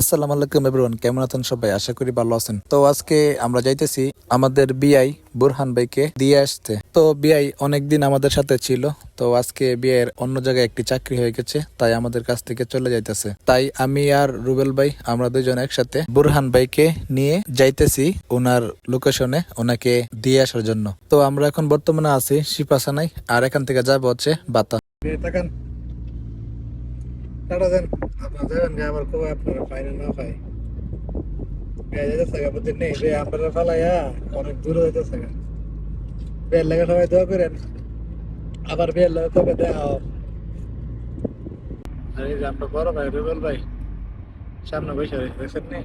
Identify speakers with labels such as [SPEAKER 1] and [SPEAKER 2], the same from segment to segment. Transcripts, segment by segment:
[SPEAKER 1] আসসালামু আলাইকুম এভরিওয়ান, কেমন আছেন সবাই? আশা করি ভালো আছেন। তো আজকে আমরা যাইতেছি আমাদের বিআই বুরহান ভাইকে দিয়ে আসতে। তো বিআই অনেকদিন আমাদের সাথে ছিল, তো আজকে বিয়ের অন্য জায়গায় একটি চাকরি হয়ে গেছে, তাই আমাদের কাছ থেকে চলে যাইতেছে। তাই আমি আর রুবেল ভাই, আমরা দুজন একসাথে বুরহান ভাইকে নিয়ে যাইতেছি ওনার লোকেশনে ওনাকে দিয়ে আসার জন্য। তো আমরা এখন বর্তমানে আছি শিপাসানাই আর এখান থেকে যাব হচ্ছে বাতা টাটা দেন আপনার যাবেন যে আবার কবে আপনারা পাইনি না পাই। গায়ে যেতেছে গা বুঝছেন নেই রে আপনারা ফালাইয়া অনেক দূরে যেতেছে গা। বের লাগে সবাই দোয়া করেন। আবার বের লাগে কবে দেখা হোক আর এই যে আমরা বড় ভাই রুবেল ভাই সামনে বসে রয়েছে দেখছেন নি?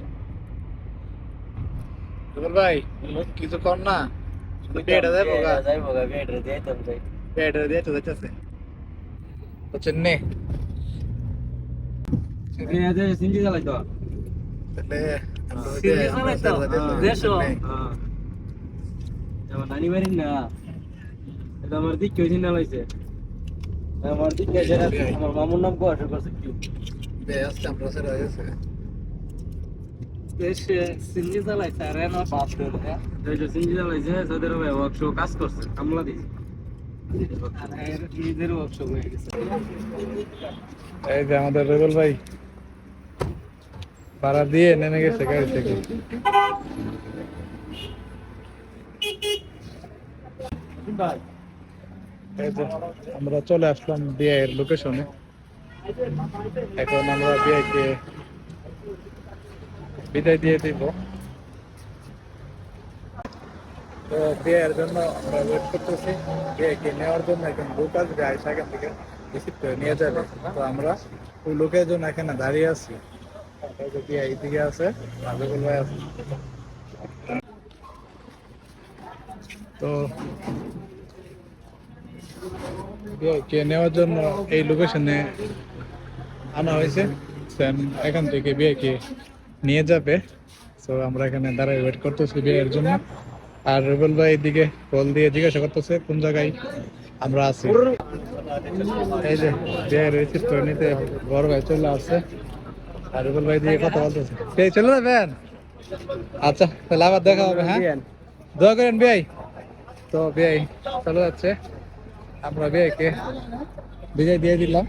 [SPEAKER 1] রুবেল ভাই কিছু কর না। বেড়ে দেবো গা।
[SPEAKER 2] যাইবো গা বেডরে যাইতাম যাই।
[SPEAKER 1] বেড়ে দিয়ে তো যাইতেছে। বুঝছেন নি?
[SPEAKER 2] চালাই তো
[SPEAKER 1] তাহলে আমরা
[SPEAKER 2] না। দিক কেউ চিন্তা লাইছে আমার দিক আমার মামুর নাম কো করছে কি?
[SPEAKER 1] বে আজকে আমরা সেটা হয়ে গেছে।
[SPEAKER 2] দেশে সিনজি চালাই স্যার না বাপ সিনজি চালাইছে ওয়ার্কশপ কাজ করছে কামলা হয়ে
[SPEAKER 1] আমাদের রেবেল ভাই। ভাড়া দিয়ে নেমে গেছে গাড়ি থেকে। আমরা চলে আসলাম বিয়ের লোকেশনে এখন আমরা বিয়েকে বিদায় দিয়ে দিব। তো বিয়ের জন্য আমরা ওয়েট করতেছি। বিয়েকে নেওয়ার জন্য এখন লোক আসবে, আইসা এখান থেকে রিসিভ করে নিয়ে যাবে। তো আমরা ওই লোকের জন্য এখানে দাঁড়িয়ে আছি। তো বিয়েকে নেওয়ার জন্য এই লোকেশনে আনা হয়েছে এখান থেকে বিয়েকে নিয়ে যাবে। তো আমরা এখানে দাঁড়ায় ওয়েট করতেছি বিয়ের জন্য। আর রুবেল ভাই এদিকে কল দিয়ে জিজ্ঞাসা করতেছে, কোন জায়গায় আমরা আছি। এই যে বিয়ের রিসিভ করে নিতে বড় ভাই চলে আসছে। আর রুবেল ভাই দিয়ে কথা বলতেছে। এই চলে যাবেন আচ্ছা তাহলে আবার দেখা হবে হ্যাঁ? দোয়া করেন বিয়াই। তো বিয়াই চলে যাচ্ছে। আমরা বিদায় দিয়ে দিলাম।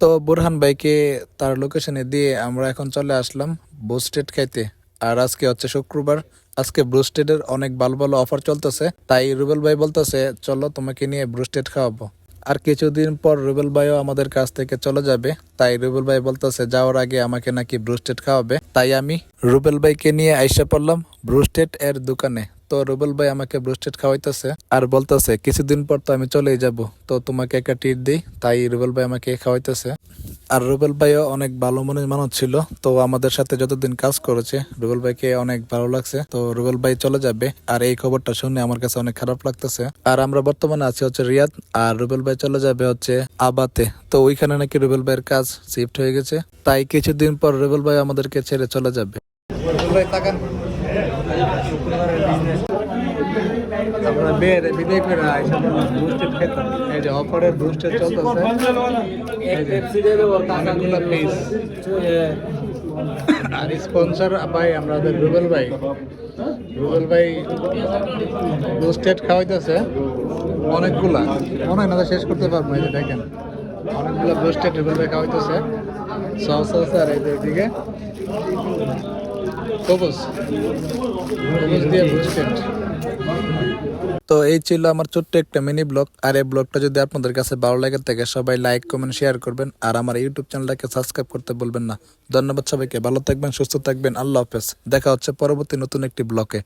[SPEAKER 1] তো বুরহান ভাইকে তার লোকেশনে দিয়ে আমরা এখন চলে আসলাম বুস্টেড খাইতে। আর আজকে হচ্ছে শুক্রবার। আজকে ব্রুস্টেডের অনেক ভালো ভালো অফার চলতেছে। তাই রুবেল ভাই বলতেছে চলো তোমাকে নিয়ে ব্রুস্টেড খাওয়াবো। আর কিছুদিন পর রুবেল ভাইও আমাদের কাছ থেকে চলে যাবে। তাই রুবেল ভাই বলতেছে, যাওয়ার আগে আমাকে নাকি ব্রুস্টেড খাওয়াবে। তাই আমি রুবেল ভাইকে নিয়ে আইসা পড়লাম ব্রুস্টেড এর দোকানে। তো রুবেল ভাই আমাকে ব্রুস্টেড খাওয়াইতেছে আর বলতেছে, কিছুদিন পর তো আমি চলেই যাব। তো তোমাকে একটা টিট দিই। তাই রুবেল ভাই আমাকে খাওয়াইতেছে। আর রুবেল ভাইও অনেক ভালো মনের মানুষ ছিল, তো আমাদের সাথে যতদিন কাজ করেছে, রুবেল ভাইকে অনেক ভালো লাগছে। তো রুবেল ভাই চলে যাবে, আর এই খবরটা শুনে আমার কাছে অনেক খারাপ লাগতেছে। আর আমরা বর্তমানে আছি হচ্ছে রিয়াদ, আর রুবেল ভাই চলে যাবে হচ্ছে আবাতে। তো ওইখানে নাকি রুবেল ভাইয়ের কাজ শিফট হয়ে গেছে, তাই কিছুদিন পর রুবেল ভাই আমাদেরকে ছেড়ে চলে যাবে। আমরা বিদায় করে যে অফারের বুস্টেড চলতেছে। অনেকগুলো আর স্পন্সর ভাই আমাদের রুবেল ভাই। রুবেল ভাই বুস্টেড খাওয়াইতেছে। অনেকগুলা। মনে হয় না শেষ করতে পারব এই যে দেখেন। অনেকগুলো বুস্টেড রুবেল ভাই খাওয়াইতেছে। সস আছে আর এই যে এদিকে। তো এই ছিল আমার ছোট্ট একটা মিনি ব্লগ আর এই ব্লগটা যদি আপনাদের কাছে ভালো লাগে থাকে সবাই লাইক কমেন্ট শেয়ার করবেন। আর আমার ইউটিউব চ্যানেলটাকে সাবস্ক্রাইব করতে বলবেন না। ধন্যবাদ সবাইকে। ভালো থাকবেন, সুস্থ থাকবেন। আল্লাহ হাফেজ। দেখা হচ্ছে পরবর্তী নতুন একটি ব্লগে